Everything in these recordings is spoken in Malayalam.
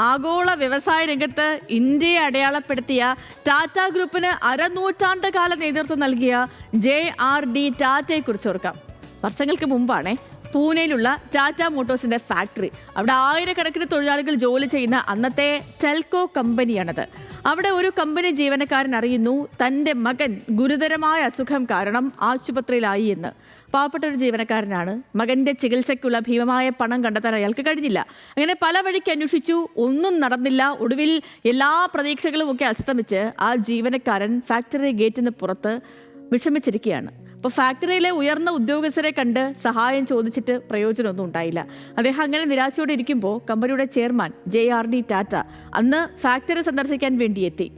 ആഗോള വ്യവസായ രംഗത്ത് ഇന്ത്യയെ അടയാളപ്പെടുത്തിയ ടാറ്റ ഗ്രൂപ്പിന് അരനൂറ്റാണ്ട് കാല നേതൃത്വം നൽകിയ ജെ ആർ ഡി ടാറ്റയെ കുറിച്ച് ഓർക്കാം. വർഷങ്ങൾക്ക് മുമ്പാണേ പൂനെയിലുള്ള ടാറ്റ മോട്ടോഴ്സിന്റെ ഫാക്ടറി. അവിടെ ആയിരക്കണക്കിന് തൊഴിലാളികൾ ജോലി ചെയ്യുന്ന അന്നത്തെ ടെൽകോ കമ്പനിയാണത്. അവിടെ ഒരു കമ്പനി ജീവനക്കാരൻ അറിയുന്നു തന്റെ മകൻ ഗുരുതരമായ അസുഖം കാരണം ആശുപത്രിയിലായി എന്ന്. പാവപ്പെട്ട ഒരു ജീവനക്കാരനാണ്. മകന്റെ ചികിത്സയ്ക്കുള്ള ഭീമമായ പണം കണ്ടെത്താൻ അയാൾക്ക് കഴിഞ്ഞില്ല. അങ്ങനെ പല വഴിക്ക് അന്വേഷിച്ചു ഒന്നും നടന്നില്ല. ഒടുവിൽ എല്ലാ പ്രതീക്ഷകളും ഒക്കെ അസ്തമിച്ച് ആ ജീവനക്കാരൻ ഫാക്ടറി ഗേറ്റിന് പുറത്ത് വിഷമിച്ചിരിക്കുകയാണ്. അപ്പോൾ ഫാക്ടറിയിലെ ഉയർന്ന ഉദ്യോഗസ്ഥരെ കണ്ട് സഹായം ചോദിച്ചിട്ട് പ്രയോജനമൊന്നും ഉണ്ടായില്ല. അദ്ദേഹം അങ്ങനെ നിരാശയോടെ ഇരിക്കുമ്പോൾ കമ്പനിയുടെ chairman J R D Tata അന്ന് ഫാക്ടറി സന്ദർശിക്കാൻ വേണ്ടി എത്തി.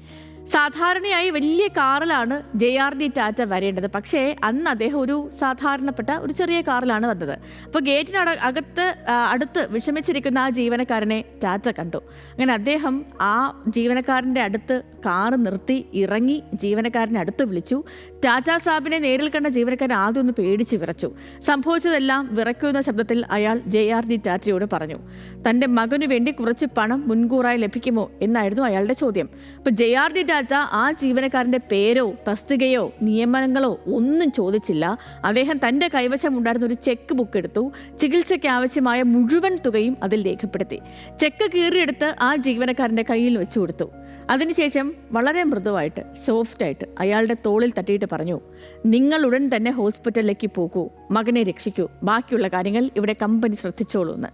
സാധാരണയായി വലിയ കാറിലാണ് ജെ ആർ ഡി ടാറ്റ വരേണ്ടത്. പക്ഷേ അന്ന് അദ്ദേഹം ഒരു സാധാരണപ്പെട്ട ഒരു ചെറിയ കാറിലാണ് വന്നത്. അപ്പോൾ ഗേറ്റിനട അകത്ത് അടുത്ത് വിഷമിച്ചിരിക്കുന്ന ആ ജീവനക്കാരനെ ടാറ്റ കണ്ടു. അങ്ങനെ അദ്ദേഹം ആ ജീവനക്കാരന്റെ അടുത്ത് കാറ് നിർത്തി ഇറങ്ങി ജീവനക്കാരനെ അടുത്ത് വിളിച്ചു. ടാറ്റ സാബിനെ നേരിൽ കണ്ട ജീവനക്കാരൻ ആദ്യം ഒന്ന് പേടിച്ച് വിറച്ചു. സംഭവിച്ചതെല്ലാം വിറയ്ക്കുന്ന ശബ്ദത്തിൽ അയാൾ ജെ ആർ ഡി ടാറ്റയോട് പറഞ്ഞു തന്റെ മകനു വേണ്ടി കുറച്ച് പണം മുൻകൂറായി ലഭിക്കുമോ? എന്നായിരുന്നു അയാളുടെ ചോദ്യം. അപ്പോൾ ജെ ആർ ഡി ടാറ്റ ആ ജീവനക്കാരന്റെ പേരോ തസ്തികയോ നിയമനങ്ങളോ ഒന്നും ചോദിച്ചില്ല. അദ്ദേഹം തന്റെ കൈവശം ഉണ്ടായിരുന്ന ഒരു ചെക്ക് ബുക്ക് എടുത്തു. ചികിത്സയ്ക്ക് ആവശ്യമായ മുഴുവൻ തുകയും അതിൽ രേഖപ്പെടുത്തി. ചെക്ക് കീറിയെടുത്ത് ആ ജീവനക്കാരന്റെ കയ്യിൽ വെച്ചു കൊടുത്തു. അതിനുശേഷം വളരെ മൃദുവായിട്ട് സോഫ്റ്റായിട്ട് അയാളുടെ തോളിൽ തട്ടിയിട്ട് പറഞ്ഞു നിങ്ങൾ ഉടൻ തന്നെ ഹോസ്പിറ്റലിലേക്ക് പോകൂ. മകനെ രക്ഷിക്കൂ. ബാക്കിയുള്ള കാര്യങ്ങൾ ഇവിടെ കമ്പനി ശ്രദ്ധിച്ചോളൂ എന്ന്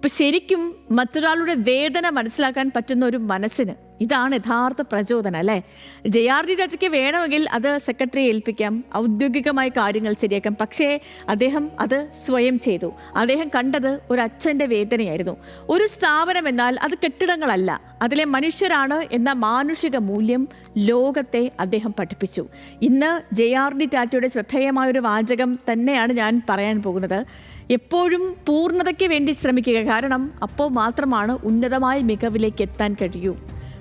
അപ്പം ശരിക്കും മറ്റൊരാളുടെ വേദന മനസ്സിലാക്കാൻ പറ്റുന്ന ഒരു മനസ്സിന് ഇതാണ് യഥാർത്ഥ പ്രചോദനം അല്ലേ? ജെ ആർ ഡി ചർച്ചയ്ക്ക് വേണമെങ്കിൽ അത് സെക്രട്ടറിയെ ഏൽപ്പിക്കാം ഔദ്യോഗികമായ കാര്യങ്ങൾ ശരിയാക്കാം. പക്ഷേ അദ്ദേഹം അത് സ്വയം ചെയ്തു. അദ്ദേഹം കണ്ടത് ഒരു അച്ഛന്റെ വേദനയായിരുന്നു. ഒരു സ്ഥാപനം എന്നാൽ അത് കെട്ടിടങ്ങളല്ല. അതിലെ മനുഷ്യരാണ് എന്ന മാനുഷിക മൂല്യം ലോകത്തെ അദ്ദേഹം പഠിപ്പിച്ചു. ഇന്ന് ജെ ആർ ഡി ടാറ്റയുടെ ശ്രദ്ധേയമായ ഒരു വാചകം തന്നെയാണ് ഞാൻ പറയാൻ പോകുന്നത്. എപ്പോഴും പൂർണതയ്ക്ക് വേണ്ടി ശ്രമിക്കുക. കാരണം അപ്പോൾ മാത്രമാണ് ഉന്നതമായ മികവിലേക്ക് എത്താൻ കഴിയൂ.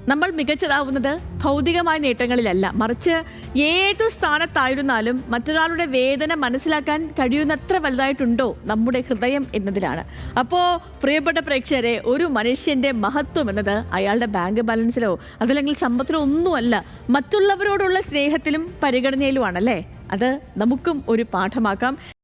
നമ്മൾ മികച്ചതാവുന്നത് ഭൗതികമായ നേട്ടങ്ങളിലല്ല. മറിച്ച് ഏത് സ്ഥാനത്തായിരുന്നാലും മറ്റൊരാളുടെ വേദന മനസ്സിലാക്കാൻ കഴിയുന്നത്ര വലുതായിട്ടുണ്ടോ നമ്മുടെ ഹൃദയം എന്നതിലാണ്. അപ്പോൾ പ്രിയപ്പെട്ട പ്രേക്ഷകരെ ഒരു മനുഷ്യന്റെ മഹത്വം എന്നത് അയാളുടെ ബാങ്ക് ബാലൻസിലോ അതല്ലെങ്കിൽ സമ്പത്തിലോ ഒന്നുമല്ല. മറ്റുള്ളവരോടുള്ള സ്നേഹത്തിലും പരിഗണനയിലുമാണല്ലേ? അത് നമുക്കും ഒരു പാഠമാക്കാം.